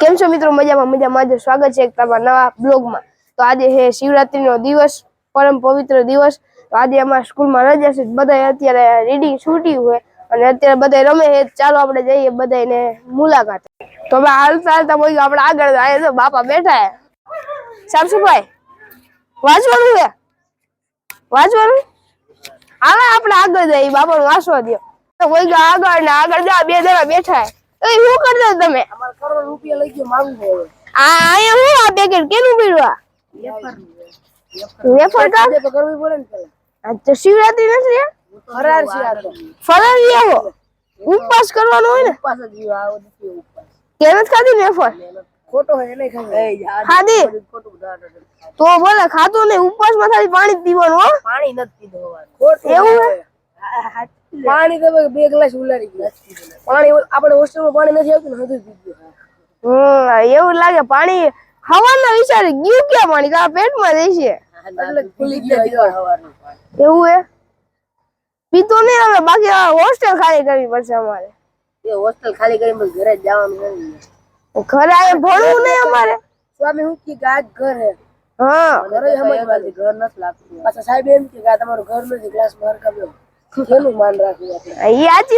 કેમ છો મિત્રો? મજામાં મજામાં. આજે સ્વાગત છે તમારા નવા બ્લોગમાં. તો આજે છે શિવરાત્રીનો દિવસ, પરમ પવિત્ર દિવસ. તો આજે અમારા સ્કૂલમાં રજા છે. બધા અત્યારે રીડિંગ છૂટી હોય અને અત્યારે બધા રમે છે. ચાલો આપણે જઈએ બધાને મુલાકાત. તો હવે હાલતા હાલતા બોલ્યું આપણે આગળ આયા તો બાપા બેઠા હે સામસુભાઈ વાંચવાનું છે? વાંચવાનું? હાલે, આપણે આગળ જઈએ. બાપાનું વાંચવા દો તો કોઈ આગળ ને આગળ જા, બે જણા બેઠા હે એ શું કરતા તમે? અમારે કરોડ રૂપિયા લઈ ગયો માગું હવે. આ અહીંયા હું આ પેકેટ કેનું પીડવા વેફર કા તો કરવી પડે ને આ તો શિવરાત્રી નથી ફરાર છે આ તો. ફરાળી આવો ઉપવાસ કરવાનો હોય ને? ઉપવાસ જ જીવ આવો નથી ઉપવાસ. કે નથી ખાધી વેફર? ખોટો એને. ખાધી? ખોટું ઉધાર નથી. તો ભલે ખાતું નહીં ઉપવાસમાં ખાલી પાણી પીવાનું હો. પાણી નથી પીવાનું ખોટું એવું. પાણી તો બે ગ્લાસ ઉલારી ગયા. પાણી આપણે હોસ્ટેલમાં પાણી નથી આવતું ને હજુ પીધું. હમ એવું લાગે પાણી હવાના વિચારે ગયું ક્યાં પાણી? તો પેટમાં જશે ગયા. એવું હે? પીતો નહીં હવે બાકી હોસ્ટેલ ખાલી કરવી પડશે અમારે. એ હોસ્ટેલ ખાલી બસ ઘરે જવાનું. ઘરે આવે ભણવું નહીં અમારે. સ્વામી હું કી આ ઘર હે. હા. ઘરે સમજ ઘર નથી લાગતું પાછા સાહેબ એમ કે તમારું ઘર નથી ક્લાસ બહાર કાઢ્યો એનું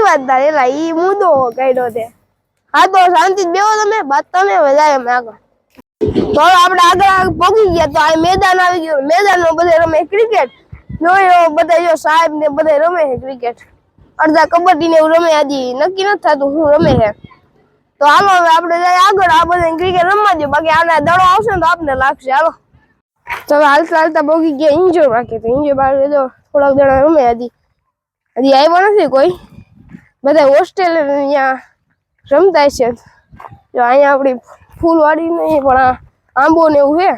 વાત તારે એલા ઈ મુદ્દો કાઢ્યો તે હા, તો શાંતિ બેહો તમે બાત તમે વધારે માગો તો આપણે આગળ આગળ ગયા, તો આ મેદાન આવી ગયું. મેદાનમાં બધા રમે ક્રિકેટ જોયો બધા જો સાહેબ ને બધા રમે છે ક્રિકેટ અડધા કબડ્ડી ને એવું રમે, હજી નક્કી નથી થતું હું રમે છે. તો હાલો, હવે આપણે જાય આગળ, આ બધા ક્રિકેટ રમવા દો બાકી આના દડો આવશે ને તો આપને લાગશે. હાલો. તો હાલતા હાલતા ભોગી ગયા ઇન્જોર બાકી તો ઇન્જોર બાકી જો થોડાક જણા રમે હજી. હજી આવ્યો નથી કોઈ. બધા હોસ્ટેલ અહીંયા રમતા છે. જો અહીંયા આપણી ફૂલવાડી નહીં, પણ આ આંબો ને એવું છે.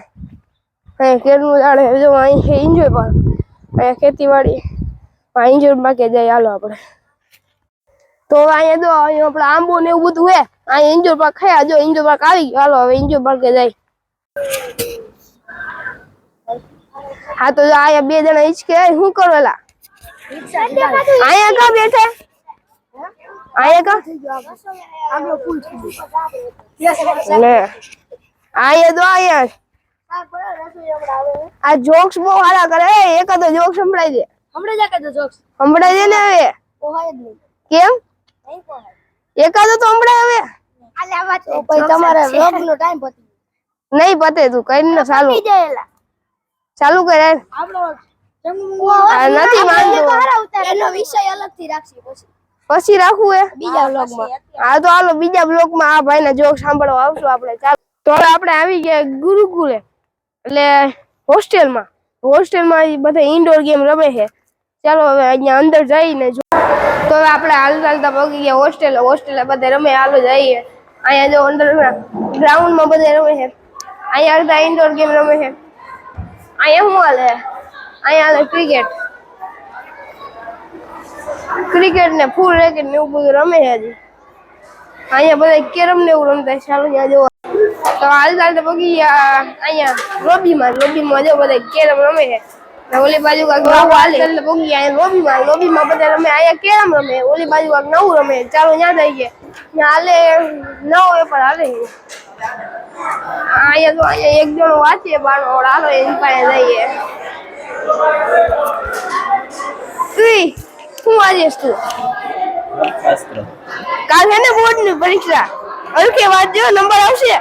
અહીંયા કેરનું ઝાડ જો અહીં છે એન્જોય પણ. અહીંયા ખેતીવાડી. એન્જોય બાકી જાય, હાલો આપણે. તો અહીંયા જો, અહીંયા આપણે આંબો ને એવું બધું છે. અહીંયા એન્જોય પાર્ક ખાયા જો એન્જોય પાર્ક આવી ગયો. હાલો, હવે એન્જોય પાકે જાય. હા, તો અહીંયા બે જણા ઈચકે શું કરેલા અહીંયા કા બેઠા. અહીંયા કા આગળ. ફૂલ લે. અહીંયા તો અહીંયા. આ જોક્સ બહુ સારા કરે. એક એકાદો જોક્સ સંભળાઈ દે હમણાં જા કે જોક્સ સંભળાઈ દે ને હવે? ઓહાય જ નહીં. કેમ? એકાદો તો સંભળાય હવે? તો તમારે vlog નો ટાઈમ પતી નહીં પતે તું કઈ ને ચાલુ. ચાલુ કરે. આપણો નથી માનતો એનો વિષય અલગથી રાખશી પછી. પછી રાખવું એ. બીજા vlog માં. હા તો હાલો બીજા બ્લોકમાં આ ભાઈ ના જોક સાંભળવા આવશું આપણે. ચાલો. તો હવે આપણે આવી ગયા ગુરુકુલે એટલે હોસ્ટેલમાં. હોસ્ટેલમાં બધા ઇન્ડોર ગેમ રમે છે. ચાલો હવે અહીંયા અંદર જઈને જો. તો હવે આપણે હાલતા હાલતા પગી ગયા હોસ્ટેલ. હોસ્ટેલ બધા રમે હાલો જઈએ. અહીંયા જો અંદર ગ્રાઉન્ડમાં બધા રમે છે. અહીંયા બધા ઇન્ડોર ગેમ રમે છે. અહીંયા શું હાલે? અહીંયા હાલે ક્રિકેટ ક્રિકેટ ને ફૂલ રેકેટ ને એવું બધું રમે છે હજી. અહીંયા બધા કેરમ ને એવું રમતા છે. ચાલો ત્યાં જોવા તો હાલ ચાલ તો પગી ગયા અહીંયા લોબીમાં લોબીમાં જો બધા કેરમ રમે છે. ને ઓલી બાજુ કાંઈક નવું હાલે એટલે પગી ગયા અહીંયા લોબીમાં લોબીમાં બધા રમે. અહીંયા કેરમ રમે. ઓલી બાજુ કાંઈક નવું રમે. ચાલો ત્યાં જઈએ. ત્યાં હાલે નવો વેપાર હાલે. છે. અહીંયા તો અહીંયા એક જણો વાંચે બાનો હાલો એની પાસે જઈએ. ઉઈ, શું વાંચીશ તું? કાલ છે ને બોર્ડની પરીક્ષા. હલકે વાંચજો નંબર આવશે.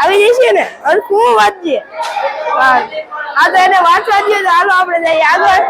આવી જશે ને? હલકું વાંચજે હા હા તો એને વાંચવા દે તો હાલો આપણે જઈએ આગળ.